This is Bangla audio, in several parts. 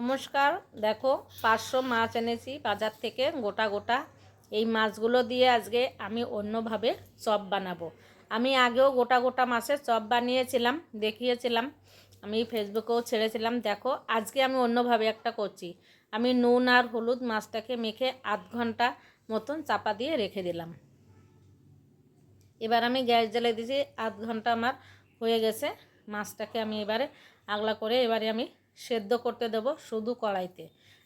নমস্কার। দেখো, পাঁচশো মাছ এনেছি বাজার থেকে গোটা গোটা। এই মাছগুলো দিয়ে আজকে আমি অন্যভাবে চপ বানাবো। আমি আগেও গোটা গোটা মাছের চপ বানিয়েছিলাম, দেখিয়েছিলাম। আমি ফেসবুকেও ছেড়েছিলাম। দেখো, আজকে আমি অন্যভাবে একটা করছি। আমি নুন আর হলুদ মাছটাকে মেখে আধ ঘণ্টা মতন চাপা দিয়ে রেখে দিলাম। এবার আমি গ্যাস জ্বালিয়ে দিয়েছি, আধ ঘণ্টা আমার হয়ে গেছে। মাছটাকে আমি এবারে আগলা করে এবারে আমি সেদ্ধ করতে দেব শুধু কড়াইতে।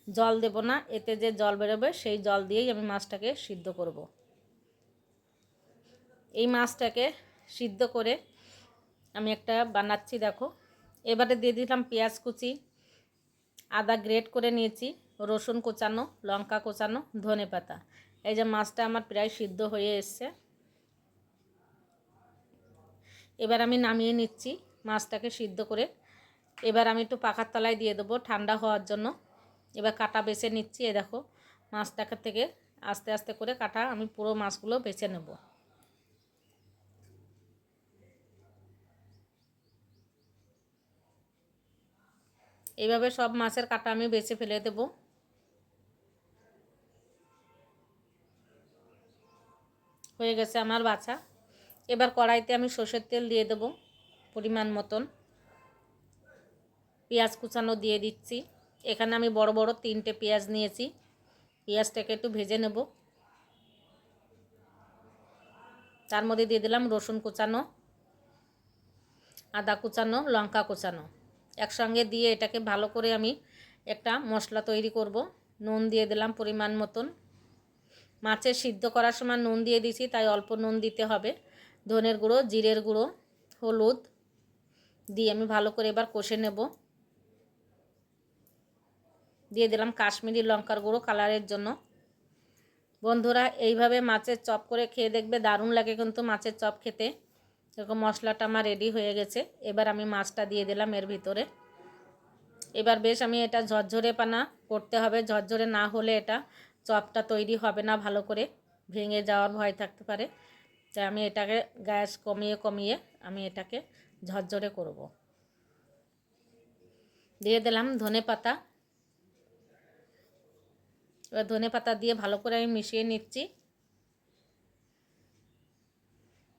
জল দেব না, এতে যে জল বেরোবে সেই জল দিয়েই আমি মাছটাকে সিদ্ধ করব। এই মাছটাকে সিদ্ধ করে আমি একটা বানাচ্ছি, দেখো। এবারে দিয়ে দিলাম পেঁয়াজ কুচি, আদা গ্রেট করে নিয়েছি, রসুন কোচানো, লঙ্কা কোচানো, ধনে পাতা। এই যে মাছটা আমার প্রায় সিদ্ধ হয়ে এসছে। এবার আমি নামিয়ে নিচ্ছি মাছটাকে সিদ্ধ করে। এবার আমি একটু পাখার তলায় দিয়ে দেবো ঠান্ডা হওয়ার জন্য। এবার কাটা বেছে নিচ্ছি, এ দেখো, মাছটাকে থেকে আস্তে আস্তে করে কাটা আমি পুরো মাছগুলো বেছে নেব। এইভাবে সব মাছের কাটা আমি বেছে ফেলে দেব। হয়ে গেছে আমার বাছা। এবার কড়াইতে আমি সর্ষের তেল দিয়ে দেব পরিমাণ মতন। পেঁয়াজ কুচানো দিয়ে দিচ্ছি। এখানে আমি বড় বড় তিনটে পেঁয়াজ নিয়েছি। পেঁয়াজটাকে একটু ভেজে নেব। তার মধ্যে দিয়ে দিলাম রসুন কুচানো, আদা কুচানো, লঙ্কা কুচানো। একসঙ্গে দিয়ে এটাকে ভালো করে আমি একটা মশলা তৈরি করব। নুন দিয়ে দিলাম পরিমাণ মতন। মাছের সিদ্ধ করার সময় নুন দিয়ে দিছি, তাই অল্প নুন দিতে হবে। ধনের গুঁড়ো, জিরের গুঁড়ো, হলুদ দিয়ে আমি ভালো করে এবার কষে নেব। দিয়ে দিলাম কাশ্মীরি লঙ্কার গুঁড়ো কালারের জন্য। বন্ধুরা, এইভাবে মাছের চপ করে খেয়ে দেখবে, দারুণ লাগে কিন্তু মাছের চপ খেতে। এরকম মশলাটা আমার রেডি হয়ে গেছে। এবার আমি মাছটা দিয়ে দিলাম এর ভিতরে। এবার বেশ আমি এটা ঝরঝরে পানা করতে হবে। ঝরঝরে না হলে এটা চপটা তৈরি হবে না ভালো করে। ভেঙে যাওয়ার ভয় থাকতে পারে। তাই আমি এটাকে গ্যাস কমিয়ে কমিয়ে আমি এটাকে ঝরঝরে করব। দিয়ে দিলাম ধনে পাতা এবার ধনে পাতা দিয়ে ভালো করে আমি মিশিয়ে নিচ্ছি।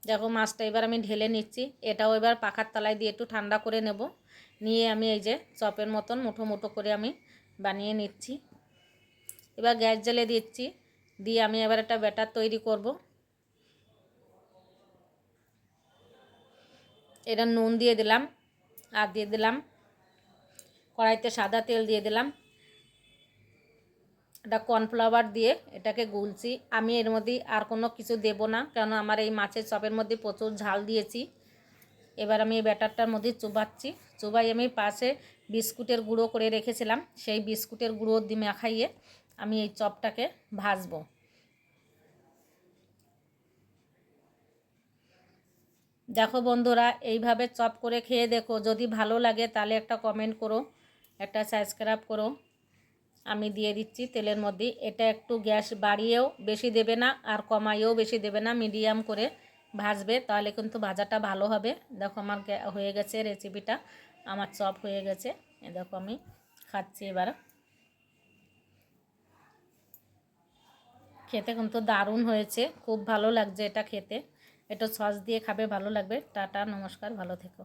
দেখো মাছটা এবার আমি ঢেলে নিচ্ছি। এটাও এবার পাখার তলায় দিয়ে একটু ঠান্ডা করে নেব। নিয়ে আমি এই যে চপের মতন মুঠো মুঠো করে আমি বানিয়ে নিচ্ছি। এবার গ্যাস জ্বেলে দিচ্ছি। দিয়ে আমি এবার একটা ব্যাটার তৈরি করব। এটা নুন দিয়ে দিলাম। আর দিয়ে দিলাম কড়াইতে সাদা তেল দিয়ে দিলাম। এটা কর্নফ্লাওয়ার দিয়ে এটাকে গুলছি। আমি এর মধ্যে আর কোনো কিছু দেব না, কেন আমার এই মাছের চপের মধ্যে প্রচুর ঝাল দিয়েছি। এবার আমি এই ব্যাটারটার মধ্যে চুবাচ্ছি। চুবাই আমি পাশে বিস্কুটের গুঁড়ো করে রেখেছিলাম। সেই বিস্কুটের গুঁড়ো দিয়ে মাখাইয়ে আমি এই চপটাকে ভাজবো। দেখো বন্ধুরা, এইভাবে চপ করে খেয়ে দেখো। যদি ভালো লাগে তাহলে একটা কমেন্ট করো, একটা সাবস্ক্রাইব করো। আমি দিয়ে দিচ্ছি তেলের মধ্যে। এটা একটু গ্যাস বাড়িয়েও বেশি দেবে না আর কমাইয়েও বেশি দেবে না। মিডিয়াম করে ভাজবে, তাহলে কিন্তু ভাজাটা ভালো হবে। দেখো আমার হয়ে গেছে রেসিপিটা আমার চপ হয়ে গেছে। দেখো আমি খাচ্ছি এবার। খেতে কিন্তু দারুণ হয়েছে। খুব ভালো লাগছে এটা খেতে। এটা সস দিয়ে খাবে, ভালো লাগবে। টাটা, নমস্কার, ভালো থেকো।